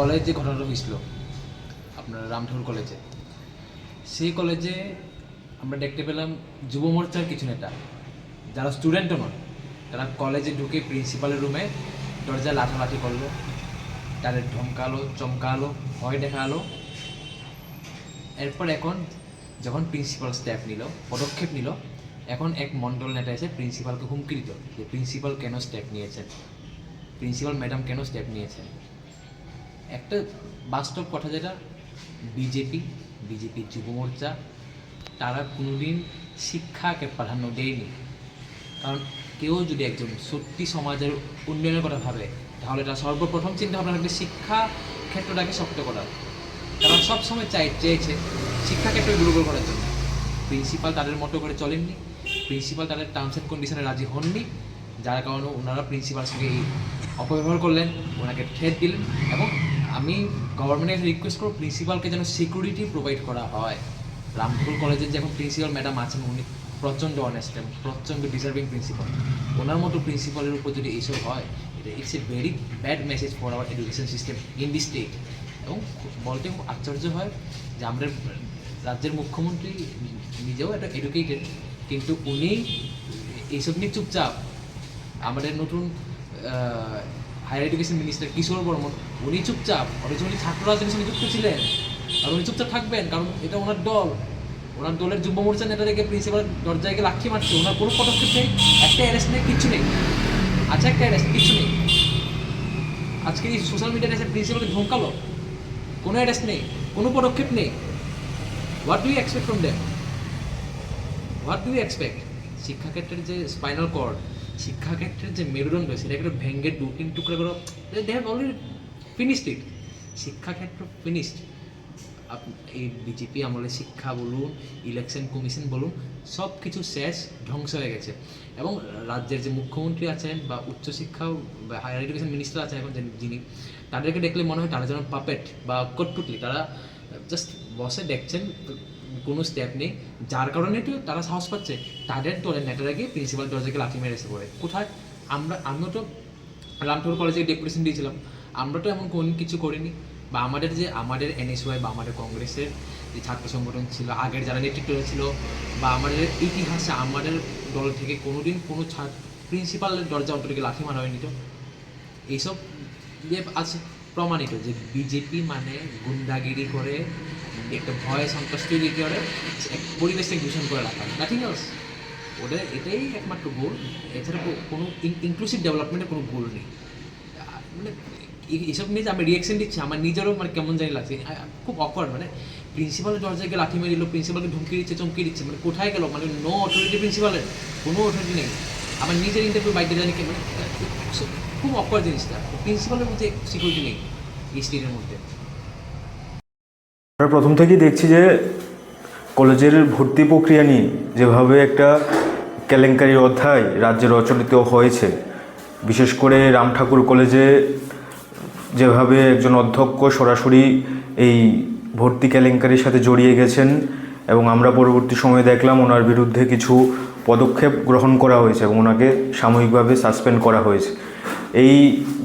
College যে ঘটনাটা হয়েছিল আপনার রামঠাকুর কলেজে। সেই কলেজে আমরা দেখতে পেলাম যুব মোর্চার কিছু নেতা। যারা স্টুডেন্টও নয় তারা কলেজে ঢুকে প্রিন্সিপালের রুমে দরজায় লাঠালাঠি করল। তাদের ধমকালো চমকালো ভয় দেখাল এরপর এখন যখন প্রিন্সিপাল স্টেপ নিল, পদক্ষেপ নিল, এখন এক মণ্ডল নেতা এসে প্রিন্সিপালকে হুমকি দিল যে প্রিন্সিপাল কেন স্টেপ নিয়েছেন? প্রিন্সিপাল ম্যাডাম কেন স্টেপ নিয়েছেন? একটা বাস্তব কথা যেটা, বিজেপি বিজেপি যুব মোর্চা, তারা কোনোদিন শিক্ষাকে প্রাধান্য দেয়নি। কারণ কেউ যদি একজন সত্যি সমাজের উন্নয়নের কথা ভাবে, তাহলে তার সর্বপ্রথম চিন্তা ভাবনা থাকবে শিক্ষা ক্ষেত্রটাকে শক্ত করার। কারণ সবসময় চাই, চেয়েছে শিক্ষা ক্ষেত্রে দুর্বল করার জন্য। প্রিন্সিপাল তাদের মতো করে চলেননি, প্রিন্সিপাল তাদের টার্মস অ্যান্ড কন্ডিশনে রাজি হননি, যার কারণে ওনারা প্রিন্সিপাল সঙ্গে এই অপব্যবহার করলেন, ওনাকে থ্রেট দিলেন এবং আমি গভর্নমেন্টের রিকোয়েস্ট করব প্রিন্সিপালকে যেন সিকিউরিটি প্রোভাইড করা হয়। রামপুর কলেজের যে এখন প্রিন্সিপাল ম্যাডাম আছেন, উনি প্রচণ্ড অনেস্ট প্রচণ্ড ডিজার্ভিং প্রিন্সিপাল ওনার মতো প্রিন্সিপালের উপর যদি এইসব হয়, এটা it's a very bad message for our education system in the state এবং বলতে খুব আশ্চর্য হয় যে আমাদের রাজ্যের মুখ্যমন্ত্রী নিজেও একটা এডুকেটেড কিন্তু উনি এইসব নিয়ে চুপচাপ। আমাদের নতুন higher education minister Kishore Barman উনি চুপচাপ, অথচ উনি ছাত্র রাজনীতির সঙ্গে যুক্ত ছিলেন। আর উনি চুপচাপ থাকবেন, কারণ এটা ওনার দল। ওনার দলের যুব মোর্চা নেতাদেরকে প্রিন্সিপাল দরজায় গিয়ে লাক্ষি মারছে, ওনার কোনো পদক্ষেপ নেই, একটা অ্যারেস্ট নেই, কিচ্ছু নেই। আচ্ছা একটা অ্যারেস্ট কিচ্ছু নেই। আজকে এই সোশ্যাল মিডিয়াতে এসে প্রিন্সিপালকে ধমকালো, কোনো অ্যারেস্ট নেই, কোনো পদক্ষেপ নেই। What do you expect from them what do you expect শিক্ষাক্ষেত্রের যে স্পাইনাল কর্ড শিক্ষাক্ষেত্রের যে মেরুদণ্ড সেটাকে একটু ভেঙ্গে দু তিন টুকরা করে they have already finished it শিক্ষাক্ষেত্র ফিনিশড এই বিজেপি আমলে শিক্ষা বলুন ইলেকশন কমিশন বলুন সব কিছু শেষ, ধ্বংস হয়ে গেছে। এবং রাজ্যের যে মুখ্যমন্ত্রী আছেন বা উচ্চশিক্ষা বা হায়ার এডুকেশন মিনিস্টার আছেন এখন যিনি, তাদেরকে দেখলে মনে হয় তারা যেন পাপেট বা কটপুটলি, তারা জাস্ট বসে দেখছেন কোনো স্টেপ নেই। যার কারণে একটু তারা সাহস পাচ্ছে, তাদের দলের নেতারা গিয়ে প্রিন্সিপাল দরজাকে লাঠি মেরে এসে পড়ে। কোথায়? আমরা আমিও তো রামপুর কলেজে ডেপুটেশন দিয়েছিলাম। আমরা তো এমন কোন কিছু করিনি। বা আমাদের যে, আমাদের এনএসওয়াই বা আমাদের কংগ্রেসের যে ছাত্র সংগঠন ছিল, আগের যারা নেতৃত্ব ছিল, বা আমাদের ইতিহাসে আমাদের দল থেকে কোনোদিন কোনো ছাত্র প্রিন্সিপালের দরজা অন্তরিকে লাঠি মারা হয়নি তো। এইসব ইয়ে আছে, প্রমাণিত যে বিজেপি মানে গুন্ডাগিরি করে একটা ভয় সন্ত্রাস তৈরি করে পরিবেশটাকে দূষণ করে রাখা। নাথিং এলস ওদের এটাই একমাত্র গোল এছাড়া কোনো ইনক্লুসিভ ডেভেলপমেন্টের কোনো গোল নেই। মানে এই- এইসব নিয়ে আমি রিয়াকশন দিচ্ছি আমার নিজেরও মানে কেমন জানি লাগছে। খুব অকওয়ার্ড মানে প্রিন্সিপালের দরজায় গিয়ে লাঠি মেরে দিল প্রিন্সিপালকে ধমকি দিচ্ছে, চমকি দিচ্ছে মানে কোথায় গেল? মানে নো অথরিটি প্রিন্সিপালের কোনো অথরিটি নেই। আমার নিজের ইন্টারভিউ বাইকে জানি কি মানে খুব অকওয়ার্ড জিনিসটা। প্রিন্সিপালের মধ্যে সিকিউরিটি নেই এই স্টেটের মধ্যে। আমরা প্রথম থেকেই দেখছি যে কলেজের ভর্তি প্রক্রিয়া নিয়ে যেভাবে একটা কেলেঙ্কারির অধ্যায় রাজ্যে রচনিত হয়েছে, বিশেষ করে রাম ঠাকুর কলেজে যেভাবে একজন অধ্যক্ষ সরাসরি এই ভর্তি কেলেঙ্কারির সাথে জড়িয়ে গেছেন এবং আমরা পরবর্তী সময়ে দেখলাম ওনার বিরুদ্ধে কিছু পদক্ষেপ গ্রহণ করা হয়েছে এবং ওনাকে সাময়িকভাবে সাসপেন্ড করা হয়েছে। এই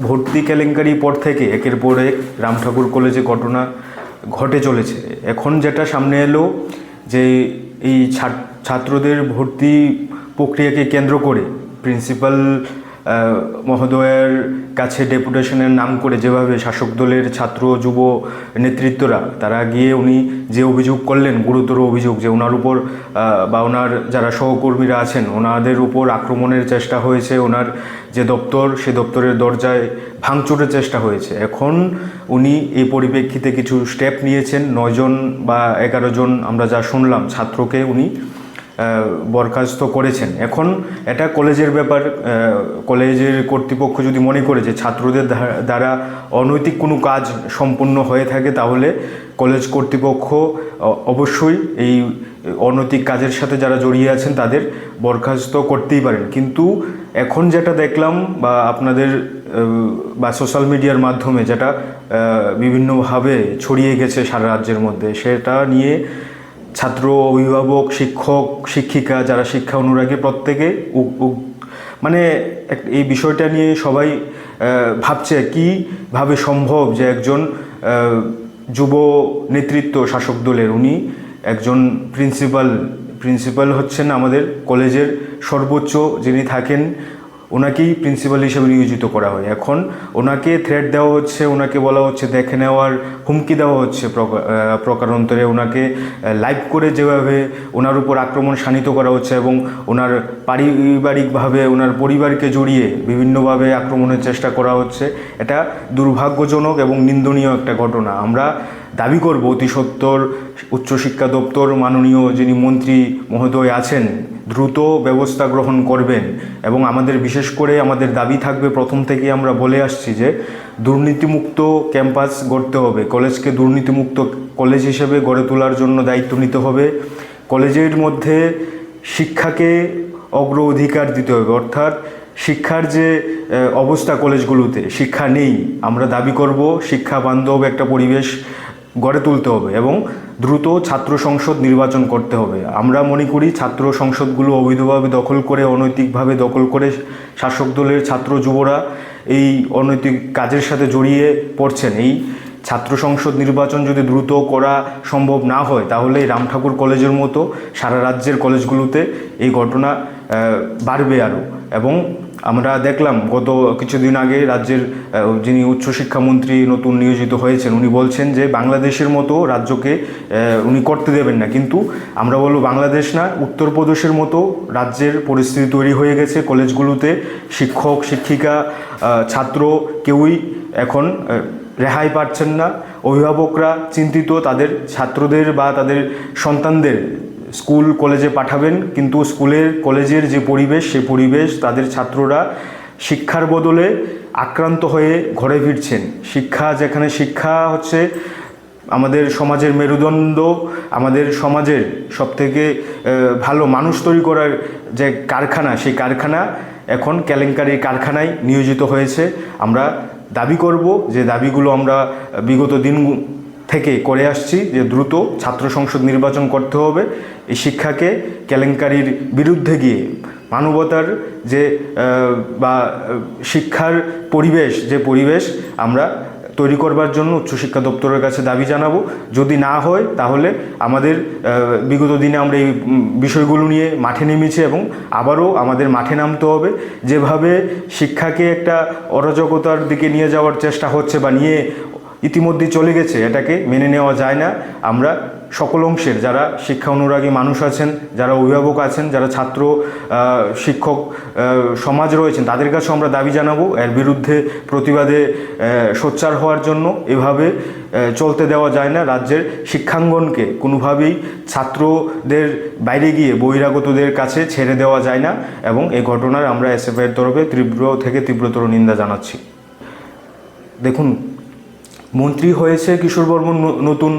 ভর্তি কেলেঙ্কারির পর থেকে একের পর এক রাম ঠাকুর কলেজে ঘটনা ঘটে চলেছে। এখন যেটা সামনে এলো যে এই ছাত্রদের ভর্তি প্রক্রিয়াকে কেন্দ্র করে প্রিন্সিপাল মহোদয়ের কাছে ডেপুটেশনের নাম করে যেভাবে শাসক দলের ছাত্র, যুব নেতৃত্বরা, তারা গিয়ে উনি যে অভিযোগ করলেন, গুরুতর অভিযোগ যে ওনার উপর বা ওনার যারা সহকর্মীরা আছেন ওনাদের উপর আক্রমণের চেষ্টা হয়েছে ওনার যে দপ্তর, সে দপ্তরের দরজায় ভাঙচুরের চেষ্টা হয়েছে। এখন উনি এই পরিপ্রেক্ষিতে কিছু স্টেপ নিয়েছেন, নয়জন বা এগারো জন আমরা যা শুনলাম, ছাত্রকে উনি বরখাস্ত করেছেন। এখন এটা কলেজের ব্যাপার কলেজের কর্তৃপক্ষ যদি মনে করে যে ছাত্রদের দ্বারা অনৈতিক কোনো কাজ সম্পন্ন হয়ে থাকে, তাহলে কলেজ কর্তৃপক্ষ অবশ্যই এই অনৈতিক কাজের সাথে যারা জড়িয়ে আছেন, তাদের বরখাস্ত করতেই পারেন। কিন্তু এখন যেটা দেখলাম বা আপনাদের বা সোশ্যাল মিডিয়ার মাধ্যমে যেটা বিভিন্নভাবে ছড়িয়ে গেছে সারা রাজ্যের মধ্যে, সেটা নিয়ে ছাত্র, অভিভাবক, শিক্ষক, শিক্ষিকা, যারা শিক্ষা অনুরাগী প্রত্যেকে মানে এই বিষয়টা নিয়ে সবাই ভাবছে কীভাবে সম্ভব যে একজন যুব নেতৃত্ব শাসক দলের উনি একজন প্রিন্সিপাল প্রিন্সিপাল হচ্ছেন আমাদের কলেজের সর্বোচ্চ যিনি থাকেন ওনাকেই প্রিন্সিপাল হিসেবে নিয়োজিত করা হয়। এখন ওনাকে থ্রেট দেওয়া হচ্ছে, ওনাকে বলা হচ্ছে দেখে নেওয়ার হুমকি দেওয়া হচ্ছে প্রকারান্তরে। ওনাকে লাইভ করে যেভাবে ওনার উপর আক্রমণ শানিত করা হচ্ছে এবং ওনার পারিবারিকভাবে, ওনার পরিবারকে জড়িয়ে বিভিন্নভাবে আক্রমণের চেষ্টা করা হচ্ছে। এটা দুর্ভাগ্যজনক এবং নিন্দনীয় একটা ঘটনা। আমরা দাবি করব অতি সত্বর উচ্চশিক্ষা দপ্তর মাননীয় যিনি মন্ত্রী মহোদয় আছেন দ্রুত ব্যবস্থা গ্রহণ করবেন এবং আমাদের বিশেষ করে আমাদের দাবি থাকবে প্রথম থেকে আমরা বলে আসছি যে দুর্নীতিমুক্ত ক্যাম্পাস গড়তে হবে। কলেজকে দুর্নীতিমুক্ত কলেজ হিসেবে গড়ে তোলার জন্য দায়িত্ব নিতে হবে। কলেজের মধ্যে শিক্ষাকে অগ্র অধিকার দিতে হবে। অর্থাৎ শিক্ষার যে অবস্থা কলেজগুলোতে, শিক্ষা নেই। আমরা দাবি করব শিক্ষা বান্ধব একটা পরিবেশ গড়ে তুলতে হবে এবং দ্রুত ছাত্র সংসদ নির্বাচন করতে হবে। আমরা মনে করি ছাত্র সংসদগুলো অবৈধভাবে দখল করে, অনৈতিকভাবে দখল করে শাসক দলের ছাত্র যুবরা এই অনৈতিক কাজের সাথে জড়িয়ে পড়ছেন। এই ছাত্র সংসদ নির্বাচন যদি দ্রুত করা সম্ভব না হয়, তাহলে এই রামঠাকুর কলেজের মতো সারা রাজ্যের কলেজগুলোতে এই ঘটনা বাড়বে আরও। এবং আমরা দেখলাম গত কিছুদিন আগে রাজ্যের যিনি উচ্চশিক্ষামন্ত্রী নতুন নিয়োজিত হয়েছেন, উনি বলছেন যে বাংলাদেশের মতো রাজ্যকে উনি করতে দেবেন না। কিন্তু আমরা বলব বাংলাদেশ না, উত্তরপ্রদেশের মতো রাজ্যের পরিস্থিতি তৈরি হয়ে গেছে। কলেজগুলোতে শিক্ষক, শিক্ষিকা ছাত্র কেউই এখন রেহাই পাচ্ছেন না। অভিভাবকরা চিন্তিত, তাদের ছাত্রদের বা তাদের সন্তানদের স্কুল, কলেজে পাঠাবেন, কিন্তু স্কুলের, কলেজের যে পরিবেশ, সে পরিবেশ তাদের ছাত্ররা শিক্ষার বদলে আক্রান্ত হয়ে ঘরে ফিরছেন। শিক্ষা যেখানে শিক্ষা হচ্ছে আমাদের সমাজের মেরুদণ্ড, আমাদের সমাজের সবথেকে ভালো মানুষ তৈরি করার যে কারখানা, সেই কারখানা এখন কেলেঙ্কারির কারখানায় নিয়োজিত হয়েছে। আমরা দাবি করব যে দাবিগুলো আমরা বিগত দিন থেকে করে আসছি যে দ্রুত ছাত্র সংসদ নির্বাচন করতে হবে। এই শিক্ষাকে কেলেঙ্কারির বিরুদ্ধে গিয়ে মানবতার যে বা শিক্ষার পরিবেশ, যে পরিবেশ আমরা তৈরি করবার জন্য উচ্চশিক্ষা দপ্তরের কাছে দাবি জানাব। যদি না হয়, তাহলে আমাদের বিগত দিনে আমরা এই বিষয়গুলো নিয়ে মাঠে নেমেছি এবং আবারও আমাদের মাঠে নামতে হবে। যেভাবে শিক্ষাকে একটা অরাজকতার দিকে নিয়ে যাওয়ার চেষ্টা হচ্ছে বা নিয়ে ইতিমধ্যে চলে গেছে, এটাকে মেনে নেওয়া যায় না। আমরা সকল অংশের, যারা শিক্ষা অনুরাগী মানুষ আছেন, যারা অভিভাবক আছেন, যারা ছাত্র শিক্ষক সমাজ রয়েছেন, তাদের কাছেও আমরা দাবি জানাব, এর বিরুদ্ধে প্রতিবাদে সোচ্চার হওয়ার জন্য এভাবে চলতে দেওয়া যায় না। রাজ্যের শিক্ষাঙ্গনকে কোনোভাবেই ছাত্রদের বাইরে গিয়ে বহিরাগতদের কাছে ছেড়ে দেওয়া যায় না এবং এই ঘটনার আমরা এসএফআইয়ের তরফে তীব্র থেকে তীব্রতর নিন্দা জানাচ্ছি। দেখুন মন্ত্রী হয়েছে কিশোর বর্মন নতুন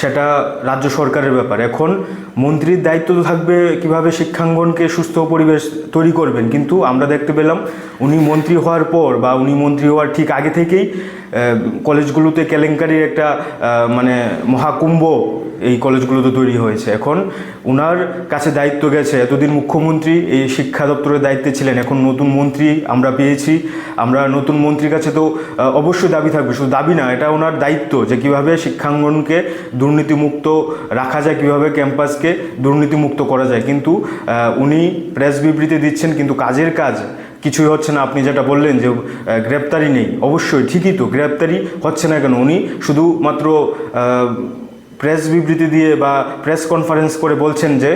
সেটা রাজ্য সরকারের ব্যাপার। এখন মন্ত্রীর দায়িত্ব তো থাকবে কীভাবে শিক্ষাঙ্গনকে সুস্থ পরিবেশ তৈরি করবেন, কিন্তু আমরা দেখতে পেলাম উনি মন্ত্রী হওয়ার পর বা উনি মন্ত্রী হওয়ার ঠিক আগে থেকেই কলেজগুলোতে কেলেঙ্কারির একটা মানে মহাকুম্ভ এই কলেজগুলোতে তৈরি হয়েছে। এখন ওনার কাছে দায়িত্ব গেছে। এতদিন মুখ্যমন্ত্রী এই শিক্ষা দপ্তরের দায়িত্বে ছিলেন, এখন নতুন মন্ত্রী আমরা পেয়েছি। আমরা নতুন মন্ত্রীর কাছে তো অবশ্যই দাবি থাকবে। শুধু দাবি না, এটা ওনার দায়িত্ব যে কীভাবে শিক্ষাঙ্গনকে দুর্নীতিমুক্ত রাখা যায়, কীভাবে ক্যাম্পাসকে দুর্নীতিমুক্ত করা যায়। কিন্তু উনি প্রেস বিবৃতি দিচ্ছেন, কিন্তু কাজের কাজ কিছুই হচ্ছে না। আপনি যেটা বললেন যে গ্রেপ্তারি নেই। অবশ্যই, ঠিকই তো গ্রেপ্তারি হচ্ছে না কেন? উনি শুধুমাত্র প্রেস বিবৃতি দিয়ে বা প্রেস কনফারেন্স করে বলছেন যে,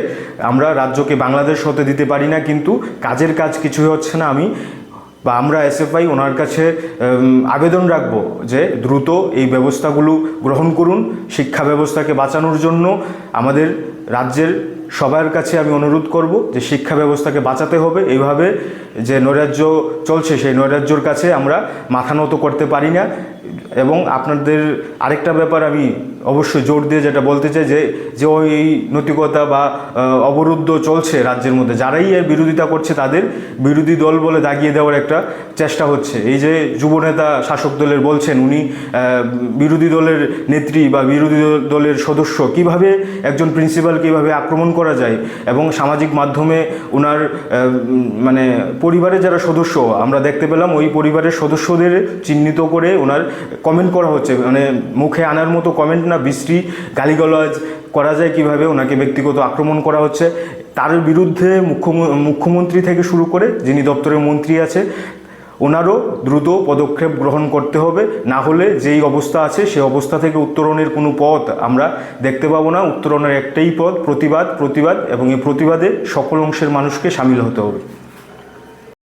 আমরা রাজ্যকে বাংলাদেশ হতে দিতে পারি না, কিন্তু কাজের কাজ কিছুই হচ্ছে না। আমি বা আমরা এসএফআই ওনার কাছে আবেদন রাখব যে, দ্রুত এই ব্যবস্থাগুলো গ্রহণ করুন, শিক্ষা ব্যবস্থাকে বাঁচানোর জন্য। আমাদের রাজ্যের সবার কাছে আমি অনুরোধ করব যে শিক্ষা ব্যবস্থাকে বাঁচাতে হবে। এইভাবে যে নৈরাজ্য চলছে, সেই নৈরাজ্যর কাছে আমরা মাথা নত করতে পারি না। এবং আপনাদের আরেকটা ব্যাপার আমি অবশ্যই জোর দিয়ে যেটা বলতে চাই যে যে ওই নৈতিকতা বা অবরুদ্ধ চলছে রাজ্যের মধ্যে। যারাই এর বিরোধিতা করছে তাদের বিরোধী দল বলে দাগিয়ে দেওয়ার একটা চেষ্টা হচ্ছে। এই যে যুবনেতা শাসক দলের বলছেন, উনি বিরোধী দলের নেত্রী বা বিরোধী দলের সদস্য, কীভাবে একজন প্রিন্সিপাল কীভাবে আক্রমণ করা যায় এবং সামাজিক মাধ্যমে ওনার মানে পরিবারের যারা সদস্য, আমরা দেখতে পেলাম ওই পরিবারের সদস্যদের চিহ্নিত করে ওনার কমেন্ট করা হচ্ছে। মানে মুখে আনার মতো কমেন্ট না বিশ্রী, গালিগালাজ করা যায় কীভাবে, ওনাকে ব্যক্তিগত আক্রমণ করা হচ্ছে। তার বিরুদ্ধে মুখ্যম- মুখ্যমন্ত্রী থেকে শুরু করে যিনি দপ্তরের মন্ত্রী আছে, ওনারও দ্রুত পদক্ষেপ গ্রহণ করতে হবে। না হলে যেই অবস্থা আছে সেই অবস্থা থেকে উত্তরণের কোনো পথ আমরা দেখতে পাবো না। উত্তরণের একটাই পথ, প্রতিবাদ প্রতিবাদ এবং এই প্রতিবাদে সকল অংশের মানুষকে সামিল হতে হবে।